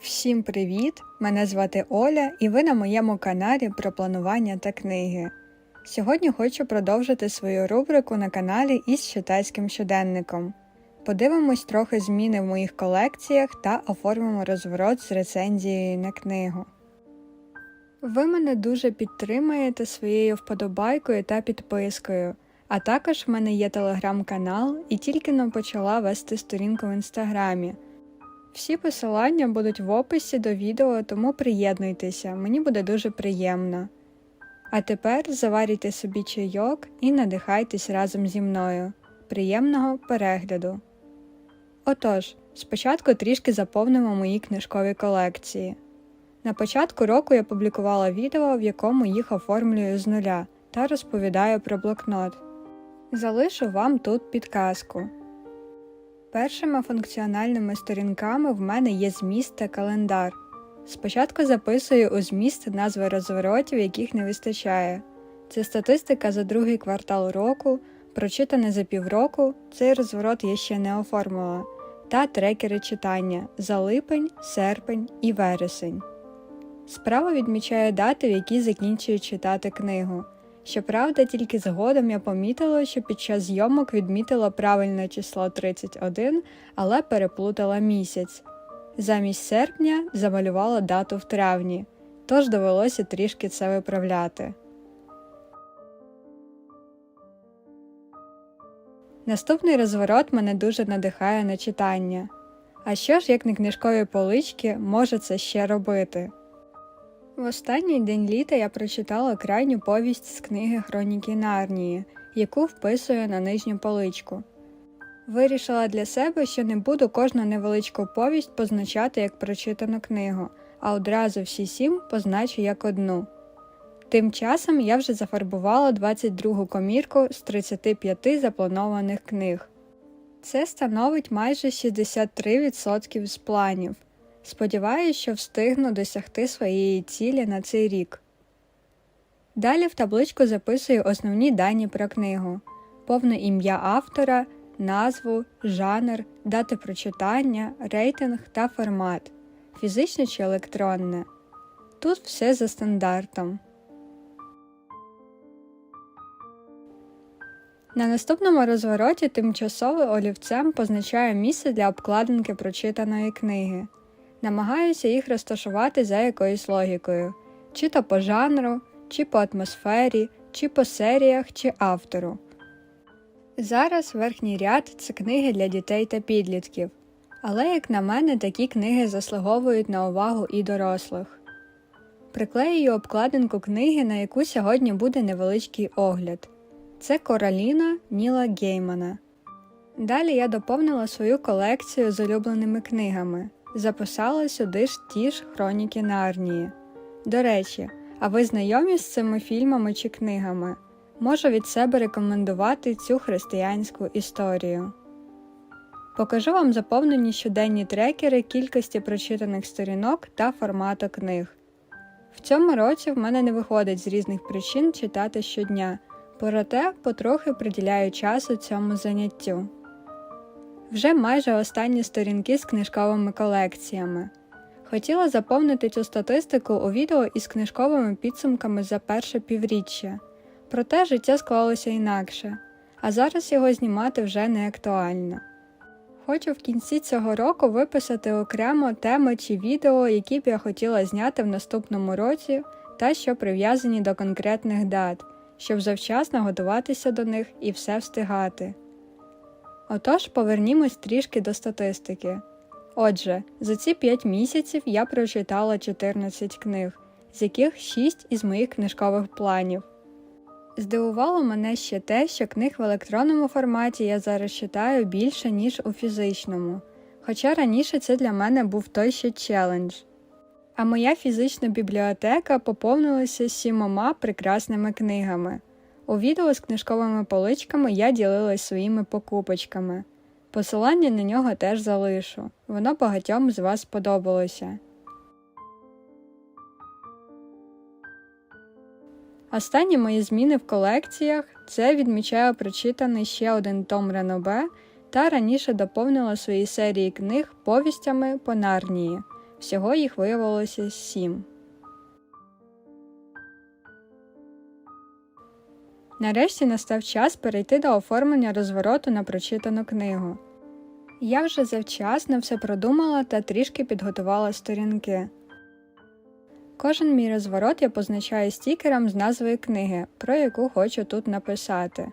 Всім привіт! Мене звати Оля, і ви на моєму каналі про планування та книги. Сьогодні хочу продовжити свою рубрику на каналі із читацьким щоденником. Подивимось трохи зміни в моїх колекціях та оформимо розворот з рецензією на книгу. Ви мене дуже підтримаєте своєю вподобайкою та підпискою. А також в мене є телеграм-канал і тільки но почала вести сторінку в інстаграмі. Всі посилання будуть в описі до відео, тому приєднуйтеся, мені буде дуже приємно. А тепер заварюйте собі чайок і надихайтесь разом зі мною. Приємного перегляду! Отож, спочатку трішки заповнимо мої книжкові колекції. На початку року я публікувала відео, в якому їх оформлюю з нуля та розповідаю про блокнот. Залишу вам тут підказку. Першими функціональними сторінками в мене є зміст та календар. Спочатку записую у зміст назви розворотів, яких не вистачає. Це статистика за другий квартал року, прочитане за півроку, цей розворот я ще не оформила, та трекери читання за липень, серпень і вересень. Справа відмічаю дати, в які закінчую читати книгу. Щоправда, тільки згодом я помітила, що під час зйомок відмітила правильне число 31, але переплутала місяць. Замість серпня замалювала дату в травні, тож довелося трішки це виправляти. Наступний розворот мене дуже надихає на читання. А що ж, як не книжкові полички, може це ще робити? В останній день літа я прочитала крайню повість з книги Хроніки Нарнії, яку вписую на нижню поличку. Вирішила для себе, що не буду кожну невеличку повість позначати як прочитану книгу, а одразу всі сім позначу як одну. Тим часом я вже зафарбувала 22 комірку з 35 запланованих книг. Це становить майже 63% з планів. Сподіваюсь, що встигну досягти своєї цілі на цей рік. Далі в табличку записую основні дані про книгу, повне ім'я автора, назву, жанр, дати прочитання, рейтинг та формат, фізичне чи електронне. Тут все за стандартом. На наступному розвороті тимчасово олівцем позначаю місце для обкладинки прочитаної книги. Намагаюся їх розташувати за якоюсь логікою, чи то по жанру, чи по атмосфері, чи по серіях, чи автору. Зараз верхній ряд це книги для дітей та підлітків, але, як на мене, такі книги заслуговують на увагу і дорослих. Приклеюю обкладинку книги, на яку сьогодні буде невеличкий огляд. Це Кораліна Ніла Геймана. Далі я доповнила свою колекцію з улюбленими книгами записала сюди ж ті ж хроніки Нарнії. До речі, а ви знайомі з цими фільмами чи книгами? Можу від себе рекомендувати цю християнську історію. Покажу вам заповнені щоденні трекери кількості прочитаних сторінок та формату книг. В цьому році в мене не виходить з різних причин читати щодня, проте потрохи приділяю часу цьому заняттю. Вже майже останні сторінки з книжковими колекціями. Хотіла заповнити цю статистику у відео із книжковими підсумками за перше півріччя, проте життя склалося інакше, а зараз його знімати вже не актуально. Хочу в кінці цього року виписати окремо теми чи відео, які б я хотіла зняти в наступному році, та що прив'язані до конкретних дат, щоб завчасно готуватися до них і все встигати. Отож, повернімось трішки до статистики. Отже, за ці 5 місяців я прочитала 14 книг, з яких 6 із моїх книжкових планів. Здивувало мене ще те, що книг в електронному форматі я зараз читаю більше, ніж у фізичному, хоча раніше це для мене був той ще челендж. А моя фізична бібліотека поповнилася сімома прекрасними книгами. У відео з книжковими поличками я ділилась своїми покупочками. Посилання на нього теж залишу, воно багатьом з вас сподобалося. Останні мої зміни в колекціях це відмічаю прочитаний ще один том Ранобе та раніше доповнила свої серії книг повістями по Нарнії. Всього їх виявилося сім. Нарешті настав час перейти до оформлення розвороту на прочитану книгу. Я вже завчасно все продумала та трішки підготувала сторінки. Кожен мій розворот я позначаю стікером з назвою книги, про яку хочу тут написати.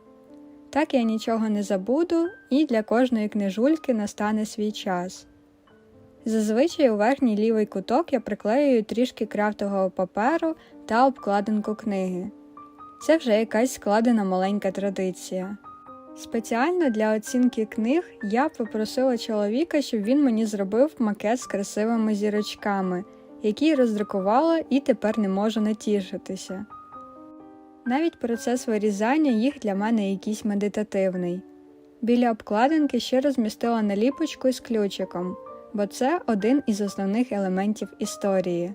Так я нічого не забуду, і для кожної книжульки настане свій час. Зазвичай у верхній лівий куток я приклеюю трішки крафтового паперу та обкладинку книги. Це вже якась складена маленька традиція. Спеціально для оцінки книг я попросила чоловіка, щоб він мені зробив макет з красивими зірочками, який роздрукувала і тепер не можу натішитися. Навіть процес вирізання їх для мене якийсь медитативний. Біля обкладинки ще розмістила наліпочку з ключиком, бо це один із основних елементів історії.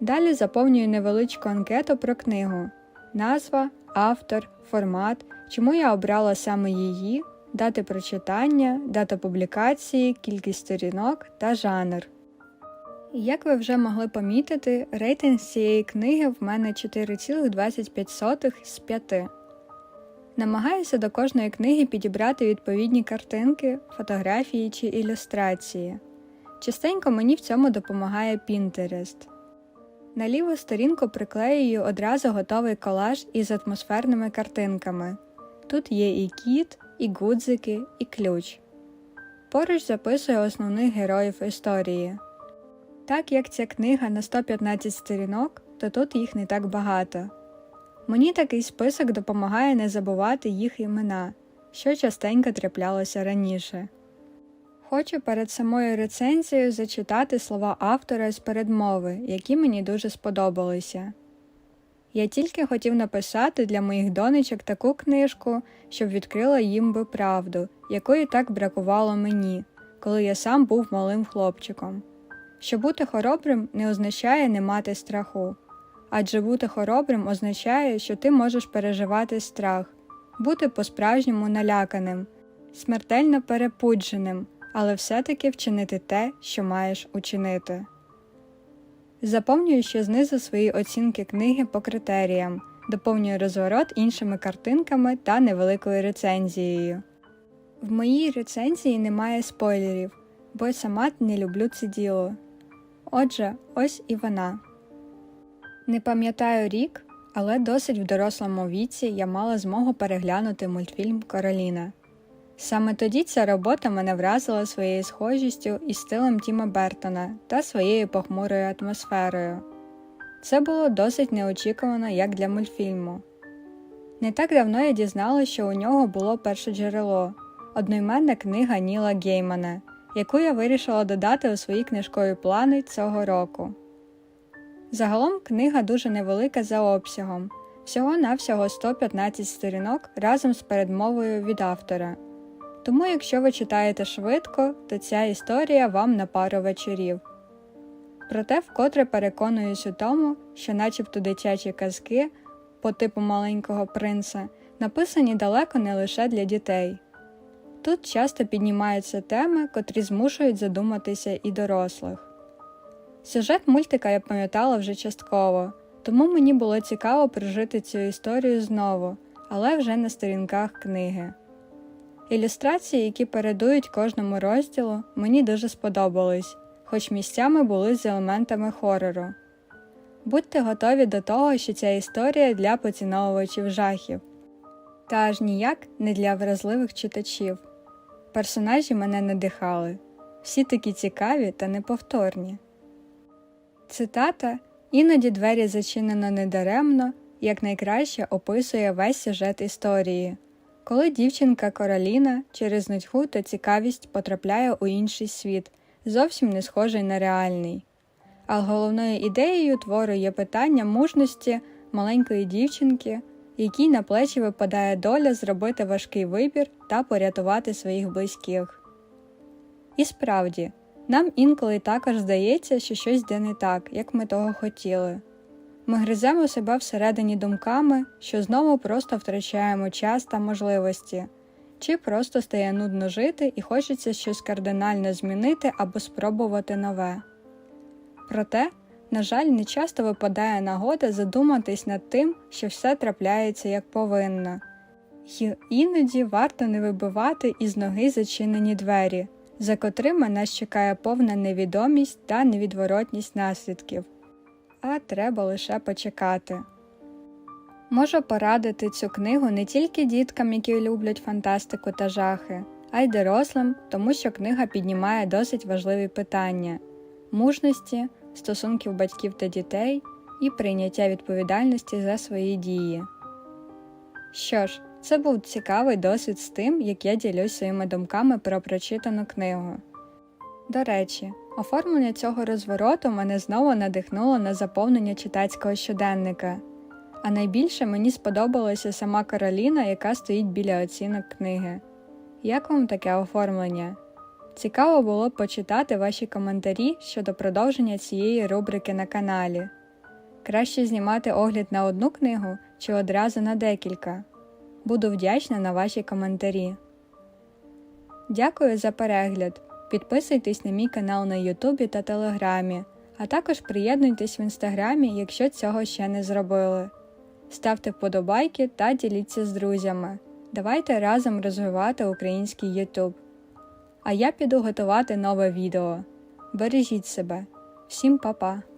Далі заповнюю невеличку анкету про книгу назва, автор, формат, чому я обрала саме її, дати прочитання, дата публікації, кількість сторінок та жанр. Як ви вже могли помітити, рейтинг цієї книги в мене 4,25 з 5. Намагаюся до кожної книги підібрати відповідні картинки, фотографії чи ілюстрації. Частенько мені в цьому допомагає Pinterest. На ліву сторінку приклеюю одразу готовий колаж із атмосферними картинками. Тут є і кіт, і гудзики, і ключ. Поруч записую основних героїв історії. Так як ця книга на 115 сторінок, то тут їх не так багато. Мені такий список допомагає не забувати їх імена, що частенько траплялося раніше. Хочу перед самою рецензією зачитати слова автора з передмови, які мені дуже сподобалися. Я тільки хотів написати для моїх донечок таку книжку, щоб відкрила їм би правду, якої так бракувало мені, коли я сам був малим хлопчиком. Що бути хоробрим не означає не мати страху, адже бути хоробрим означає, що ти можеш переживати страх, бути по-справжньому наляканим, смертельно перепудженим, але все-таки вчинити те, що маєш учинити. Заповнюю ще знизу свої оцінки книги по критеріям, доповнюю розворот іншими картинками та невеликою рецензією. В моїй рецензії немає спойлерів, бо сама не люблю це діло. Отже, ось і вона. Не пам'ятаю рік, але досить в дорослому віці я мала змогу переглянути мультфільм Кароліна. Саме тоді ця робота мене вразила своєю схожістю із стилем Тіма Бертона та своєю похмурою атмосферою. Це було досить неочікувано як для мультфільму. Не так давно я дізналася, що у нього було перше джерело одноіменна книга Ніла Геймана, яку я вирішила додати у свої книжкові плани цього року. Загалом книга дуже невелика за обсягом, всього-навсього 115 сторінок разом з передмовою від автора. Тому, якщо ви читаєте швидко, то ця історія вам на пару вечорів. Проте вкотре переконуюсь у тому, що, начебто дитячі казки по типу маленького принца, написані далеко не лише для дітей. Тут часто піднімаються теми, котрі змушують задуматися і дорослих. Сюжет мультика я пам'ятала вже частково, тому мені було цікаво прожити цю історію знову, але вже на сторінках книги. Ілюстрації, які передують кожному розділу, мені дуже сподобались, хоч місцями були з елементами хорору. Будьте готові до того, що ця історія для поціновувачів жахів, та аж ніяк не для вразливих читачів. Персонажі мене надихали, всі такі цікаві та неповторні. Цитата Іноді двері зачинено недаремно, як найкраще описує весь сюжет історії, коли дівчинка Короліна через нудьгу та цікавість потрапляє у інший світ, зовсім не схожий на реальний. А головною ідеєю твору є питання мужності маленької дівчинки, якій на плечі випадає доля зробити важкий вибір та порятувати своїх близьких. І справді, нам інколи також здається, що щось йде не так, як ми того хотіли. Ми гриземо себе всередині думками, що знову просто втрачаємо час та можливості, чи просто стає нудно жити і хочеться щось кардинально змінити або спробувати нове. Проте, на жаль, не часто випадає нагода задуматись над тим, що все трапляється як повинно. Й іноді варто не вибивати із ноги зачинені двері, за котрими нас чекає повна невідомість та невідворотність наслідків, а треба лише почекати. Можу порадити цю книгу не тільки діткам, які люблять фантастику та жахи, а й дорослим, тому що книга піднімає досить важливі питання мужності, стосунків батьків та дітей і прийняття відповідальності за свої дії. Що ж, це був цікавий досвід з тим, як я ділюсь своїми думками про прочитану книгу. До речі, оформлення цього розвороту мене знову надихнуло на заповнення читацького щоденника. А найбільше мені сподобалася сама Кароліна, яка стоїть біля оцінок книги. Як вам таке оформлення? Цікаво було почитати ваші коментарі щодо продовження цієї рубрики на каналі. Краще знімати огляд на одну книгу чи одразу на декілька. Буду вдячна на ваші коментарі. Дякую за перегляд. Підписуйтесь на мій канал на Ютубі та Телеграмі, а також приєднуйтесь в інстаграмі, якщо цього ще не зробили. Ставте вподобайки та діліться з друзями. Давайте разом розвивати український YouTube. А я піду готувати нове відео. Бережіть себе. Всім па-па!